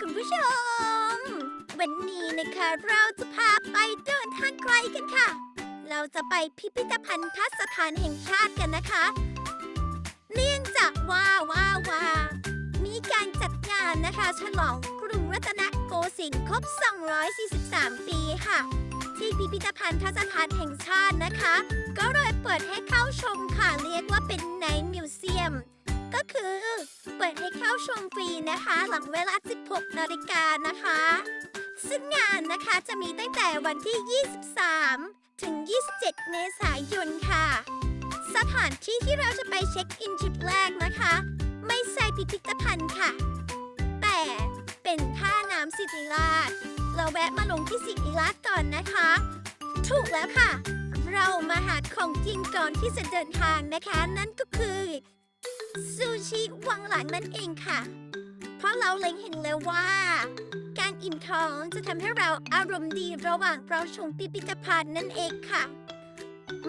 คุณผู้ชม วันนี้นะคะเราจะพาไปเดินทางไกลกันค่ะ เราจะไปพิพิธภัณฑ์ทัศถานแห่งชาติกันนะคะเนื่องจากว่าว่าว่ามีการจัดงานนะคะฉลองกรุงรัตนโกสินทร์ครบ 243 ปีค่ะ ที่พิพิธภัณฑ์ทัศถานแห่งชาตินะคะ ก็เลยเปิดให้เข้าชมค่ะเรียกว่าเป็นไนท์มิวเซียม คือ เปิดให้เข้าชมฟรีนะคะ หลังเวลา 16 นาฬิกานะคะ ซึ่งงานนะคะจะมีตั้งแต่วันที่ 23 ถึง 27 เมษายนค่ะ สถานที่ที่เราจะไปเช็คอินทริปแรกนะคะ ไม่ใช่พิพิธภัณฑ์ค่ะ แต่เป็นท่าน้ำสิริราช เราแวะมาลงที่สิริราชก่อนนะคะ ถูกแล้วค่ะเรามาหาของกินก่อนที่จะเดินทางนะคะ นั่นก็คือ ซูชิวังหลังนั่นเองค่ะ เพราะเราเล็งเห็นแล้วว่า การอิ่มท้องจะทำให้เราอารมณ์ดีระหว่างเราชมพิพิธภัณฑ์นั่นเองค่ะ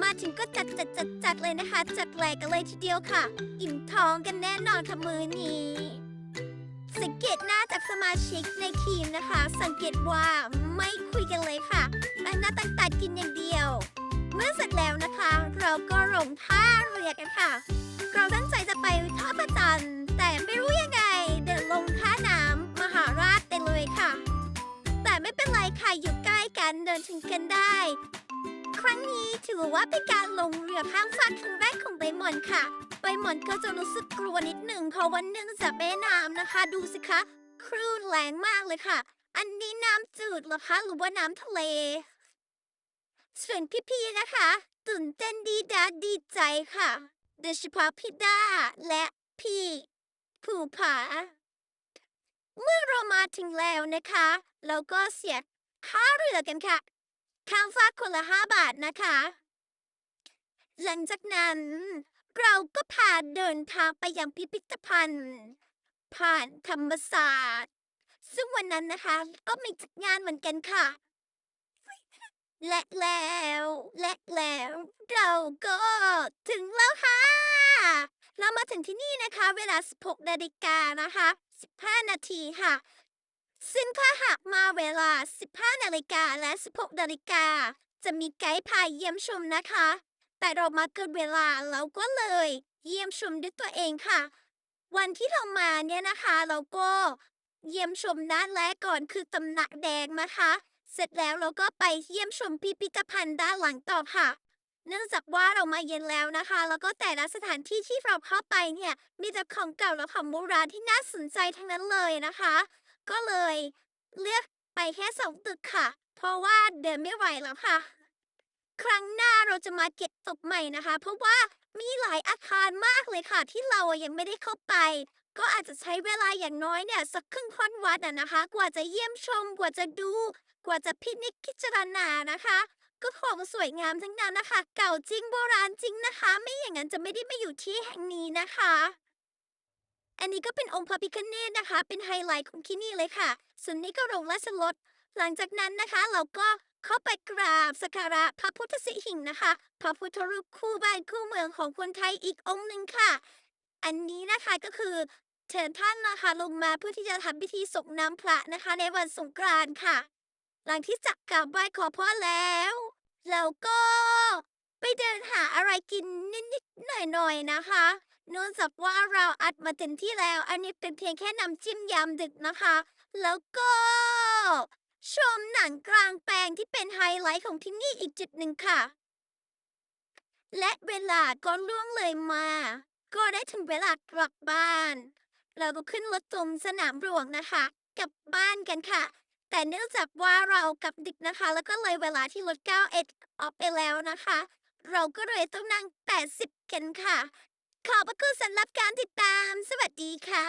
มาถึงก็จัดจัดจัดจัดเลยนะคะ จัดแหลกกันเลยทีเดียวค่ะ อิ่มท้องกันแน่นอนค่ะมือนี้ สังเกตหน้าจากสมาชิกในทีมนะคะ สังเกตว่าไม่คุยกันเลยค่ะแตั้งหน้าตั้งตากินอย่างเดียว เมื่อเสร็จแล้วนะคะ เราก็ลงท่าเรือกันค่ะ เราตั้งใจจะไปท่าประจัน แต่ไม่รู้ยังไง เดินลงท่าน้ำมหาราชไปเลยค่ะ แต่ไม่เป็นไรค่ะ อยู่ใกล้กันเดินถึงกันได้ ครั้งนี้ถือว่าเป็นการลงเรือข้ามฟากครั้งแรกของใบหมอนค่ะ ใบหมอนก็จะรู้สึกกลัวนิดหนึ่งเพราะวันเนื่งจากแม่น้ำนะคะ ดูสิคะคลื่นแรงมากเลยค่ะ อันนี้น้ำจืดหรอคะหรือว่าน้ำทะเลส่วนพี่ๆนะคะ ตื่นเต้นดีดาดีใจค่ะ โดยเฉพาะพี่ด้าและพี่ภูผา เมื่อเรามาถึงแล้วนะคะ เราก็เสียค่าเรือกันค่ะข้ามฟากคนละห้าบาทนะคะ หลังจากนั้นเราก็พาเดินทางไปยังพิพิธภัณฑ์ ผ่านธรรมศาสตร์ ซึ่งวันนั้นนะคะ ก็มีจัดงานเหมือนกันค่ะ และแล้ว และแล้ว เราก็ถึง มาถึงที่นี่นะคะ เวลา 16นาฬิกานะคะ 15 นาทีค่ะ ซึ่งถ้าหากมาเวลา 15นาฬิกาและ 16นาฬิกา จะมีไกด์พาเยี่ยมชมนะคะ แต่เรามาเกินเวลาเราก็เลย เยี่ยมชมด้วยตัวเองค่ะ วันที่เรามาเนี่ยนะคะ เราก็เยี่ยมชมด้านแรกก่อนคือตำหนักแดงนะคะ เสร็จแล้วเราก็ไปเยี่ยมชมพิพิธภัณฑ์ด้านหลังต่อค่ะ เนื่องจากว่าเรามาเย็นแล้วนะคะ แล้วก็แต่ละสถานที่ที่เราเข้าไปเนี่ย มีแต่ของเก่าและของโบราณที่น่าสนใจทั้งนั้นเลยนะคะ ก็เลยเลือกไปแค่สองตึกค่ะ เพราะว่าเดินไม่ไหวแล้วค่ะ ครั้งหน้าเราจะมาเก็บตกใหม่นะคะ เพราะว่ามีหลายอาคารมากเลยค่ะ ที่เรายังไม่ได้เข้าไป ก็อาจจะใช้เวลาอย่างน้อยเนี่ยสักครึ่งค่อนวัดอะนะคะ กว่าจะเยี่ยมชม กว่าจะดู กว่าจะพินิจพิจารณานะคะ ก็ของสวยงามทั้งนั้นนะคะ เก่าจริงโบราณจริงนะคะ ไม่อย่างนั้นจะไม่ได้มาอยู่ที่แห่งนี้นะคะ อันนี้ก็เป็นองค์พระพิฆเนศนะคะ เป็นไฮไลท์ของที่นี่เลยค่ะ ส่วนนี้ก็โรงราชรถหลังจากนั้นนะคะ เราก็เข้าไปกราบสักการะพระพุทธสิหิงค์นะคะ พระพุทธรูปคู่บ้านคู่เมืองของคนไทยอีกองค์หนึ่งค่ะ อันนี้นะคะก็คือเชิญท่านนะคะลงมาเพื่อที่จะทำพิธีส่งน้ำพระนะคะ ในวันสงกรานต์ค่ะ หลังที่จักกราบไหว้ขอพรแล้ว เราก็ไปเดินหาอะไรกินนิดๆหน่อยๆนะคะเนื่องจากว่าเราอัดมาเต็มที่แล้ว อันนี้เป็นเพียงแค่น้ำจิ้มยามดึกนะคะ แล้วก็ ชมหนังกลางแปลงที่เป็นไฮไลท์ของที่นี่อีกจุดหนึ่งค่ะ และเวลาก็ล่วงเลยมา ก็ได้ถึงเวลากลับบ้าน เราก็ขึ้นรถตรงสนามหลวงนะคะ กลับบ้านกันค่ะ แต่เนื่องจากว่าเรากับดึกนะคะ แล้วก็เลยเวลาที่รถ91ออกไปแล้วนะคะ เราก็เลยต้องนั่ง 80 กันค่ะ ขอบพระคุณสำหรับการติดตาม สวัสดีค่ะ